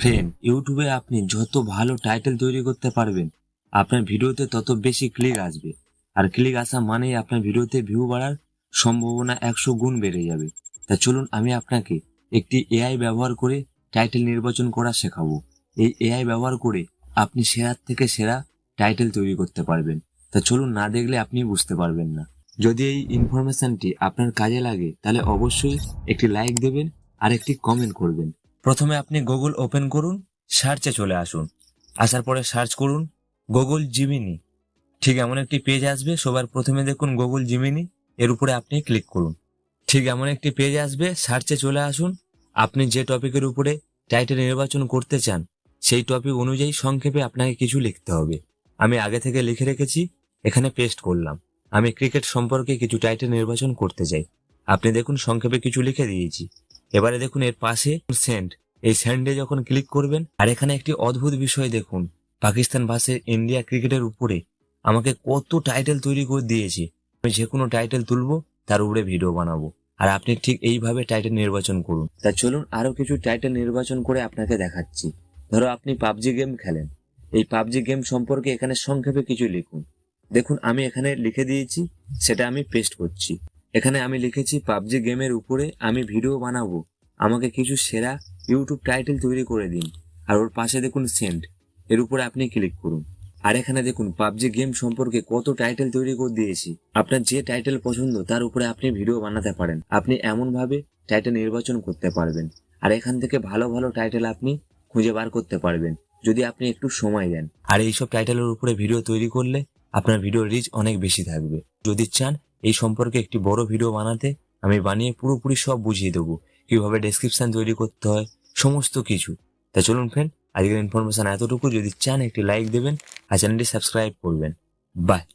Friend ইউটিউবে আপনি যত ভালো টাইটেল তৈরি করতে পারবেন, আপনার ভিডিওতে তত বেশি ক্লিক আসবে। আর ক্লিক আসা মানেই আপনার ভিডিওতে ভিউ বাড়ার সম্ভাবনা একশো গুণ বেড়ে যাবে। তা চলুন আমি আপনাকে একটি এআই ব্যবহার করে টাইটেল নির্বাচন করা শেখাবো। এই এআই ব্যবহার করে আপনি সেরার থেকে সেরা টাইটেল তৈরি করতে পারবেন। তা চলুন না দেখলে আপনি বুঝতে পারবেন না। যদি এই ইনফরমেশনটি আপনার কাজে লাগে, তাহলে অবশ্যই একটি লাইক দেবেন আর একটি কমেন্ট করবেন। প্রথমে আপনি গুগল ওপেন করুন সার্চে চলে আসুন। আসার পরে সার্চ করুন গুগল জিমিনি ঠিক এমন একটি পেজ আসবে, সবার প্রথমে দেখুন গুগল জিমিনি এর উপরে আপনি ক্লিক করুন। ঠিক এমন একটি পেজ আসবে সার্চে চলে আসুন। আপনি যে টপিকের উপরে টাইটেল নির্বাচন করতে চান, সেই টপিক অনুযায়ী সংক্ষেপে আপনাকে কিছু লিখতে হবে। আমি আগে থেকে লিখে রেখেছি, এখানে পেস্ট করলাম। আমি ক্রিকেট সম্পর্কে কিছু টাইটেল নির্বাচন করতে চাই। আপনি দেখুন, সংক্ষেপে কিছু লিখে দিয়েছি। এবারে দেখুন, এর পাশে সেন্ড এই স্যান্ডে যখন ক্লিক করবেন, আর এখানে একটি অদ্ভুত বিষয় দেখুন। পাকিস্তান ভার্সেস ইন্ডিয়া ক্রিকেটের উপরে আমাকে কত টাইটেল তৈরি করে দিয়েছে। আমি যে কোনো টাইটেল তুলবো, তার উপরে ভিডিও বানাবো। আর আপনি ঠিক এইভাবে টাইটেল নির্বাচন করুন। তা চলুন আরও কিছু টাইটেল নির্বাচন করে আপনাকে দেখাচ্ছি। ধরো আপনি পাবজি গেম খেলেন। এই পাবজি গেম সম্পর্কে এখানে সংক্ষেপে কিছু লিখুন। দেখুন, আমি এখানে লিখে দিয়েছি, সেটা আমি পেস্ট করছি। এখানে আমি লিখেছি, পাবজি গেমের উপরে আমি ভিডিও বানাবো। আমাকে কিছু সেরা ইউটিউব টাইটেল তৈরি করে দিন, আর ওর পাশে দেখুন সেন্ড। এর উপরে আপনি ক্লিক করুন। আর এখানে দেখুন, পাবজি গেম সম্পর্কে কত টাইটেল তৈরি করে দিয়েছি। আপনার যে টাইটেল পছন্দ, তার উপরে আপনি ভিডিও বানাতে পারেন। আপনি এমন ভাবে টাইটেল নির্বাচন করতে পারবেন। আর এখান থেকে ভালো ভালো টাইটেল আপনি খুঁজে বার করতে পারবেন, যদি আপনি একটু সময় দেন। আর এইসব টাইটেলের উপরে ভিডিও তৈরি করলে আপনার ভিডিও রিচ অনেক বেশি থাকবে। যদি চান এই সম্পর্কে একটি বড় ভিডিও বানাতে, আমি বানিয়ে পুরোপুরি সব বুঝিয়ে দেবো। কীভাবে ডেসক্রিপশন তৈরি করতে হয়, সমস্ত কিছু। তা চলুন ফ্রেন্ড আজকের ইনফরমেশন এতটুকু। যদি চান একটি লাইক দেবেন আর চ্যানেলটি সাবস্ক্রাইব করবেন। বাই